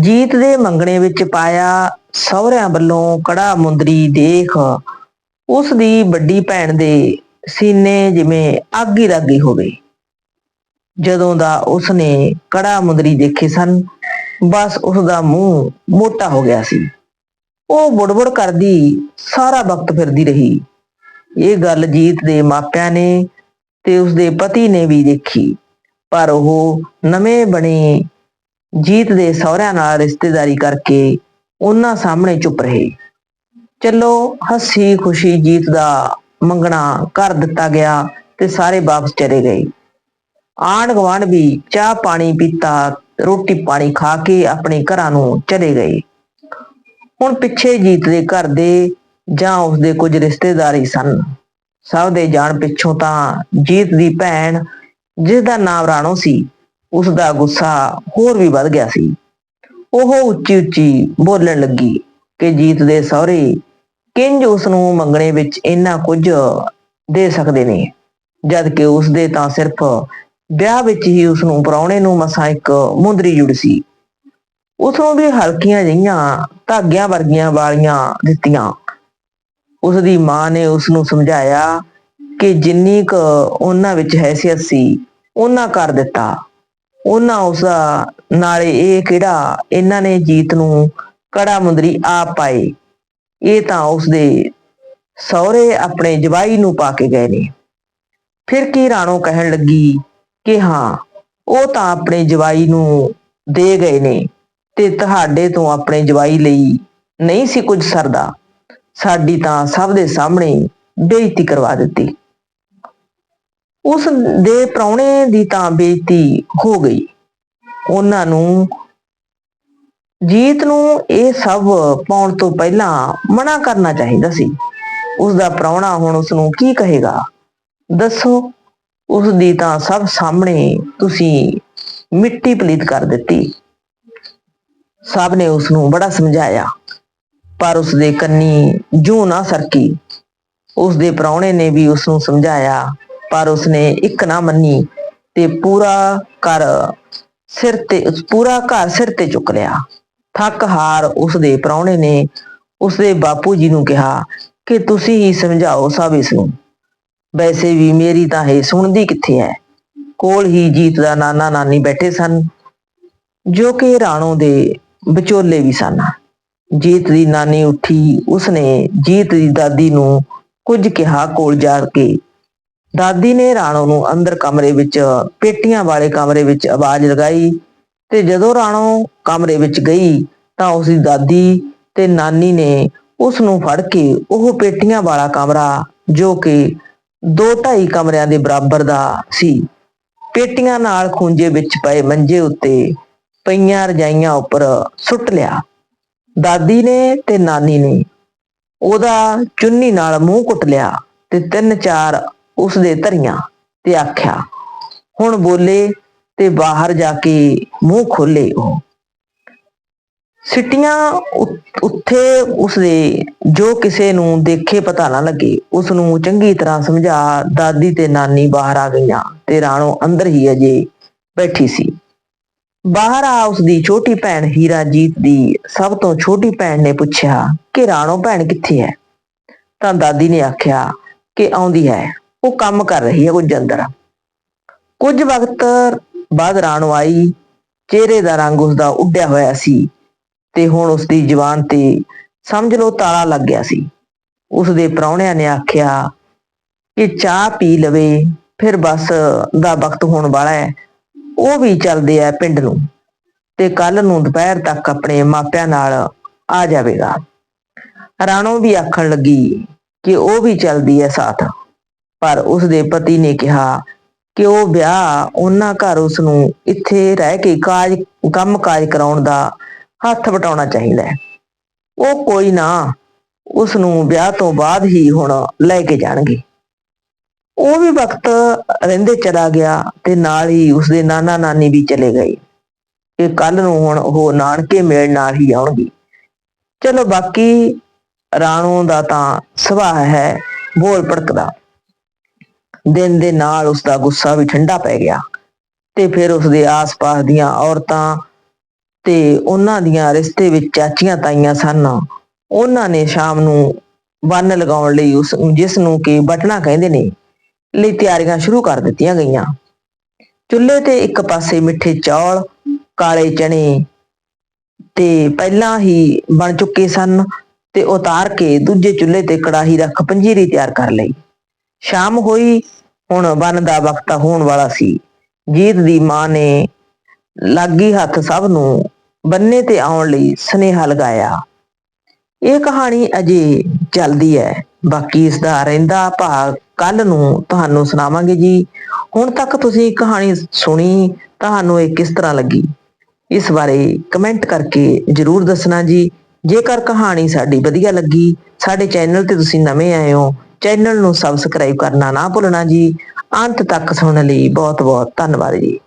ਜੀਤ ਦੇ ਮੰਗਣੇ ਵਿੱਚ ਪਾਇਆ ਸਹੁਰਿਆਂ ਵੱਲੋਂ ਕੜਾ ਮੁੰਦਰੀ ਦੇਖ। ਉਸ ਦੀ ਵੱਡੀ ਭੈਣ ਦੇ ਸੀਨੇ ਜਿਵੇਂ ਅੱਗ ਹੀ ਲੱਗੀ ਹੋਵੇ। ਜਦੋਂ ਦਾ ਉਸਨੇ ਕੜਾ ਮੁੰਦਰੀ ਦੇਖੇ ਸਨ, ਬਸ ਉਸ ਦਾ ਮੂੰਹ ਮੋਟਾ ਹੋ ਗਿਆ ਸੀ। ਉਹ ਬੁੜਬੁੜ ਕਰਦੀ ਸਾਰਾ ਵਕਤ ਫਿਰਦੀ ਰਹੀ। ਇਹ ਗੱਲ ਜੀਤ ਦੇ ਮਾਪਿਆਂ ਨੇ ਤੇ ਉਸਦੇ ਪਤੀ ਨੇ ਵੀ ਦੇਖੀ। ਪਰ ਉਹ ਨਵੇਂ ਬਣੇ ਜੀਤ ਦੇ ਸਹੁਰਿਆਂ ਨਾਲ ਰਿਸ਼ਤੇਦਾਰੀ ਕਰਕੇ ਉਹਨਾਂ ਸਾਹਮਣੇ ਚੁੱਪ ਰਹੇ। ਚਲੋ, ਹੱਸੀ ਖੁਸ਼ੀ ਜੀਤ ਦਾ ਮੰਗਣਾ ਕਰ ਦਿੱਤਾ ਗਿਆ ਤੇ ਸਾਰੇ ਵਾਪਸ ਚਲੇ ਗਏ। ਆਂਢ ਗੁਆਂਢ ਵੀ ਚਾਹ ਪਾਣੀ ਪੀਤਾ, ਰੋਟੀ ਪਾਣੀ ਖਾ ਕੇ ਆਪਣੇ ਘਰਾਂ ਨੂੰ ਚਲੇ ਗਏ। ਹੁਣ ਪਿੱਛੇ ਜੀਤ ਦੇ ਘਰ ਦੇ ਜਾਂ ਉਸਦੇ ਕੁਝ ਰਿਸ਼ਤੇਦਾਰ ਹੀ ਸਨ। ਸਭ ਦੇ ਜਾਣ ਪਿੱਛੋਂ ਤਾਂ ਜੀਤ ਦੀ ਭੈਣ ਜਿਸ ਦਾ ਨਾਮ ਰਾਣੋ ਸੀ ਉਸ ਦਾ ਗੁੱਸਾ ਹੋਰ ਵੀ ਵੱਧ ਗਿਆ ਸੀ। ਉਹ ਉੱਚੀ ਉੱਚੀ ਬੋਲਣ ਲੱਗੀ ਕਿ ਜੀਤ ਦੇ ਸਹੁਰੇ ਕਿੰਜ ਉਸ ਨੂੰ ਮੰਗਣੇ ਵਿੱਚ ਇੰਨਾ ਕੁਝ ਦੇ ਸਕਦੇ ਨੇ, ਜਦ ਕਿ ਉਸ ਦੇ ਤਾਂ ਸਿਰਫ ਵਿਆਹ ਵਿੱਚ ਹੀ ਉਸ ਨੂੰ ਪਰਾਉਣੇ ਨੂੰ ਮਸਾਂ ਇੱਕ ਮੁੰਦਰੀ ਜੁੜ ਸੀ। ਉਸ ਨੂੰ ਵੀ ਹਲਕੀਆਂ ਜਿਹੀਆਂ ਧਾਗਿਆਂ ਵਰਗੀਆਂ ਵਾਲੀਆਂ ਦਿੱਤੀਆਂ। ਉਸ ਦੀ ਮਾਂ ਨੇ ਉਸ ਨੂੰ ਸਮਝਾਇਆ ਕਿ ਜਿੰਨੀ ਕੁ ਉਹਨਾਂ ਵਿੱਚ ਹੈਸੀਅਤ ਸੀ, ਉਹਨਾਂ ਕਰ ਦਿੱਤਾ। ਉਹਨਾਂ ਉਸਦਾ ਨਾਲੇ ਇਹ ਕਿਹੜਾ, ਇਹਨਾਂ ਨੇ ਜੀਤ ਨੂੰ ਕੜਾ ਮੁੰਦਰੀ ਆਪ ਪਾਏ। ਇਹ ਤਾਂ ਉਸਦੇ ਸਹੁਰੇ ਆਪਣੇ ਜਵਾਈ ਨੂੰ ਪਾ ਕੇ ਗਏ ਨੇ। ਫਿਰ ਕੀ ਰਾਣੋ ਕਹਿਣ ਲੱਗੀ ਕਿ ਹਾਂ, ਉਹ ਤਾਂ ਆਪਣੇ ਜਵਾਈ ਨੂੰ ਦੇ ਗਏ ਨੇ ਤੇ ਤੁਹਾਡੇ ਤੋਂ ਆਪਣੇ ਜਵਾਈ ਲਈ ਨਹੀਂ ਸੀ ਕੁਝ ਸਰਦਾ। ਸਾਡੀ ਤਾਂ ਸਭ ਦੇ ਸਾਹਮਣੇ ਬੇਇੱਜ਼ਤੀ ਕਰਵਾ ਦਿੱਤੀ। ਉਸ ਦੇ ਪ੍ਰਾਹੁਣੇ ਦੀ ਤਾਂ ਬੇਇੱਜ਼ਤੀ ਹੋ ਗਈ। ਉਹਨਾਂ ਨੂੰ ਜੀਤ ਨੂੰ ਇਹ ਸਭ ਪਾਉਣ ਤੋਂ ਪਹਿਲਾਂ ਮਨਾ ਕਰਨਾ ਚਾਹੀਦਾ ਸੀ। ਉਸ ਦਾ ਪ੍ਰਾਹੁਣਾ ਹੁਣ ਉਸ ਨੂੰ ਕੀ ਕਹੇਗਾ? ਦੱਸੋ, ਉਸ ਦੀ ਤਾਂ ਸਭ ਸਾਹਮਣੇ ਤੁਸੀਂ ਮਿੱਟੀ ਪਲੀਤ ਕਰ ਦਿੱਤੀ। ਸਭ ਨੇ ਉਸ ਨੂੰ ਬੜਾ ਸਮਝਾਇਆ, ਪਰ ਉਸ ਦੇ ਕੰਨੀ ਜੂ ਨਾ ਸਰਕੀ। ਉਸ ਦੇ ਪ੍ਰਾਹੁਣੇ ਨੇ ਵੀ ਉਸ ਨੂੰ ਸਮਝਾਇਆ ਪਰ ਉਸਨੇ ਇੱਕ ਨਾ ਮੰਨੀ ਤੇ ਪੂਰਾ ਘਰ ਸਿਰ ਤੇ, ਪੂਰਾ ਘਰ ਸਿਰ ਤੇ ਚੁੱਕ ਲਿਆ। ਥੱਕ ਹਾਰ ਉਸ ਦੇ ਪ੍ਰਾਹੁਣੇ ਨੇ ਉਸ ਦੇ ਬਾਪੂ ਜੀ ਨੂੰ ਕਿਹਾ ਕਿ ਤੁਸੀਂ ਹੀ ਸਮਝਾਓ ਸਭ ਇਸ ਨੂੰ। ਵੈਸੇ ਵੀ ਮੇਰੀ ਤਾਂ ਇਹ ਸੁਣਦੀ ਕਿੱਥੇ ਹੈ ਕੋਲ ਹੀ ਜੀਤ ਦਾ ਨਾਨਾ ਨਾਨੀ ਬੈਠੇ ਸਨ, ਜੋ ਕਿ ਰਾਣੋ ਦੇ ਵਿਚੋਲੇ ਵੀ ਸਨ। ਜੀਤ ਦੀ ਨਾਨੀ ਉੱਠੀ, ਉਸਨੇ ਜੀਤ ਦੀ ਦਾਦੀ ਨੂੰ ਕੁਝ ਕਿਹਾ ਕੋਲ ਜਾ ਕੇ ਦਾਦੀ ਨੇ ਰਾਣੋ ਨੂੰ ਅੰਦਰ ਕਮਰੇ ਵਿੱਚ, ਪੇਟੀਆਂ ਵਾਲੇ ਕਮਰੇ ਵਿੱਚ ਆਵਾਜ਼ ਲਗਾਈ ਤੇ ਜਦੋਂ ਰਾਣੋ ਕਮਰੇ ਵਿੱਚ ਗਈ ਤਾਂ ਉਸ ਦੀ ਦਾਦੀ ਤੇ ਨਾਨੀ ਨੇ ਉਸ ਨੂੰ ਫੜ ਕੇ ਉਹ ਪੇਟੀਆਂ ਵਾਲਾ ਕਮਰਾ ਜੋ ਕਿ ਦੋ ਢਾਈ ਕਮਰਿਆਂ ਦੇ ਬਰਾਬਰ ਦਾ ਸੀ, ਪੇਟੀਆਂ ਨਾਲ ਖੂੰਜੇ ਵਿੱਚ ਪਏ ਮੰਜੇ ਉੱਤੇ ਪਈਆਂ ਰਜਾਈਆਂ ਉੱਪਰ ਸੁੱਟ ਲਿਆ। ਦਾਦੀ ਨੇ ਤੇ ਨਾਨੀ ਨੇ ਉਹਦਾ ਚੁੰਨੀ ਨਾਲ ਮੂੰਹ ਕੁੱਟ ਲਿਆ ਤੇ ਤਿੰਨ ਚਾਰ ਉਸ ਦੇ ਧਰੀਆਂ ਤੇ ਆਖਿਆ, ਹੁਣ ਬੋਲੇ ਤੇ ਬਾਹਰ ਜਾ ਕੇ ਮੂੰਹ ਖੋਲੇ ਉਹ। ਸਿੱਟੀਆਂ ਉ- ਉੱਥੇ ਉਸਦੇ ਜੋ ਕਿਸੇ ਨੂੰ ਦੇਖੇ ਪਤਾ ਨਾ ਲੱਗੇ ਉਸ ਨੂੰ ਚੰਗੀ ਤਰ੍ਹਾਂ ਸਮਝਾ, ਦਾਦੀ ਤੇ ਨਾਨੀ ਬਾਹਰ ਆ ਗਈਆਂ ਤੇ ਰਾਣੋ ਅੰਦਰ ਹੀ ਅਜੇ ਬੈਠੀ ਸੀ। ਬਾਹਰ ਆ ਉਸਦੀ ਛੋਟੀ ਭੈਣ ਹੀਰਾਜੀਤ ਦੀ ਸਭ ਤੋਂ ਛੋਟੀ ਭੈਣ ਨੇ ਪੁੱਛਿਆ ਕਿ ਰਾਣੋ ਭੈਣ ਕਿੱਥੇ ਹੈ? ਤਾਂ ਦਾਦੀ ਨੇ ਆਖਿਆ ਕਿ ਆਉਂਦੀ ਹੈ। ਉਹ ਕੰਮ ਕਰ ਰਹੀ ਹੈ ਕੁਝ ਅੰਦਰ। ਕੁਝ ਵਕਤ ਬਾਅਦ ਰਾਣੋ ਆਈ, ਚਿਹਰੇ ਦਾ ਰੰਗ ਉਸਦਾ ਉੱਡਿਆ ਹੋਇਆ ਸੀ ਤੇ ਹੁਣ ਉਸਦੀ ਜ਼ੁਬਾਨ ਤੇ ਸਮਝ ਲਓ ਤਾਲਾ ਲੱਗ ਗਿਆ ਸੀ। ਉਸਦੇ ਪ੍ਰਾਹੁਣਿਆਂ ਨੇ ਆਖਿਆ ਕਿ ਚਾਹ ਪੀ ਲਵੇ, ਫਿਰ ਬਸ ਦਾ ਵਕਤ ਹੋਣ ਵਾਲਾ ਹੈ। ਉਹ ਵੀ ਚੱਲਦੇ ਆ ਪਿੰਡ ਨੂੰ ਤੇ ਕੱਲ ਨੂੰ ਦੁਪਹਿਰ ਤੱਕ ਆਪਣੇ ਮਾਪਿਆਂ ਨਾਲ ਆ ਜਾਵੇਗਾ। ਰਾਣੋ ਵੀ ਆਖਣ ਲੱਗੀ ਕਿ ਉਹ ਵੀ ਚੱਲਦੀ ਹੈ ਸਾਥ। ਪਰ ਉਸ ਦੇ ਪਤੀ ਨੇ ਕਿਹਾ ਕਿ ਉਹ ਵਿਆਹ ਉਹਨਾਂ ਘਰ ਉਸ ਨੂੰ ਇੱਥੇ ਰਹਿ ਕੇ ਕਾਜ ਕੰਮ ਕਾਜ ਕਰਾਉਣ ਦਾ ਹੱਥ ਵਟਾਉਣਾ ਚਾਹੀਦਾ ਹੈ। ਉਹ ਕੋਈ ਨਾ ਉਸ ਨੂੰ ਵਿਆਹ ਤੋਂ ਬਾਅਦ ਹੀ ਹੁਣ ਲੈ ਕੇ ਜਾਣਗੇ। ਉਹ ਵੀ ਵਕਤ ਰਹਿੰਦੇ ਚਲਾ ਗਿਆ ਤੇ ਨਾਲ ਹੀ ਉਸਦੇ ਨਾਨਾ ਨਾਨੀ ਵੀ ਚਲੇ ਗਏ ਕਿ ਕੱਲ ਨੂੰ ਹੁਣ ਉਹ ਨਾਨਕੇ ਮੇਲ ਨਾਲ ਹੀ ਆਉਣਗੇ। ਚਲੋ ਬਾਕੀ ਰਾਣੋ ਦਾ ਤਾਂ ਸੁਭਾਅ ਹੈ ਬੋਲ ਭੜਕਦਾ ਦਿਨ ਦੇ ਨਾਲ ਉਸਦਾ ਗੁੱਸਾ ਵੀ ਠੰਡਾ ਪੈ ਗਿਆ ਤੇ ਫਿਰ ਉਸਦੇ ਆਸ-ਪਾਸ ਦੀਆਂ ਔਰਤਾਂ ਤੇ ਉਹਨਾਂ ਦੀਆਂ ਰਿਸ਼ਤੇ ਵਿੱਚ ਚਾਚੀਆਂ ਤਾਈਆਂ ਸਨ। ਉਹਨਾਂ ਨੇ ਸ਼ਾਮ ਨੂੰ ਬੰਨ ਲਗਾਉਣ ਲਈ ਉਸ ਜਿਸ ਨੂੰ ਕਿ ਬਟਨਾ ਕਹਿੰਦੇ ਨੇ, ਲਈ ਤਿਆਰੀਆਂ ਸ਼ੁਰੂ ਕਰ ਦਿੱਤੀਆਂ ਗਈਆਂ। ਚੁੱਲ੍ਹੇ ਤੇ ਇੱਕ ਪਾਸੇ ਮਿੱਠੇ ਚੌਲ, ਕਾਲੇ ਚਣੇ ਤੇ ਪਹਿਲਾਂ ਹੀ ਬਣ ਚੁੱਕੇ ਸਨ ਤੇ ਉਤਾਰ ਕੇ ਦੂਜੇ ਚੁੱਲ੍ਹੇ ਤੇ ਕੜਾਹੀ ਰੱਖ ਪੰਜੀਰੀ ਤਿਆਰ ਕਰ ਲਈ। ਸ਼ਾਮ ਹੋਈ, ਹੁਣ ਬੰਨ ਦਾ ਵਕਤ ਹੋਣ ਵਾਲਾ ਸੀ। ਜੀਤ ਦੀ ਮਾਂ ਨੇ ਲਾਗੀ ਹੱਥ ਸਭ ਨੂੰ ਬੰਨੇ ਤੇ ਆਉਣ ਲਈ ਸੁਨੇਹਾ ਲਗਾਇਆ। ਇਹ ਕਹਾਣੀ ਅਜੇ ਚੱਲਦੀ ਹੈ। ਬਾਕੀ ਇਸ ਦਾ ਰਹਿੰਦਾ ਭਾਗ ਕੱਲ ਨੂੰ ਤੁਹਾਨੂੰ ਸੁਣਾਵਾਂਗੇ ਜੀ। ਹੁਣ ਤੱਕ ਤੁਸੀਂ ਕਹਾਣੀ ਸੁਣੀ, ਤੁਹਾਨੂੰ ਇਹ ਕਿਸ ਤਰ੍ਹਾਂ ਲੱਗੀ? ਇਸ ਬਾਰੇ ਕਮੈਂਟ ਕਰਕੇ ਜਰੂਰ ਦੱਸਣਾ ਜੀ। ਜੇਕਰ ਕਹਾਣੀ ਸਾਡੀ ਵਧੀਆ ਲੱਗੀ, ਸਾਡੇ ਚੈਨਲ ਤੇ ਤੁਸੀਂ ਨਵੇਂ ਆਏ ਹੋ ਚੈਨਲ ਨੂੰ ਸਬਸਕ੍ਰਾਈਬ ਕਰਨਾ ਨਾ ਭੁੱਲਣਾ ਜੀ। ਅੰਤ ਤੱਕ ਸੁਣਨ ਲਈ ਬਹੁਤ ਬਹੁਤ ਧੰਨਵਾਦ ਜੀ।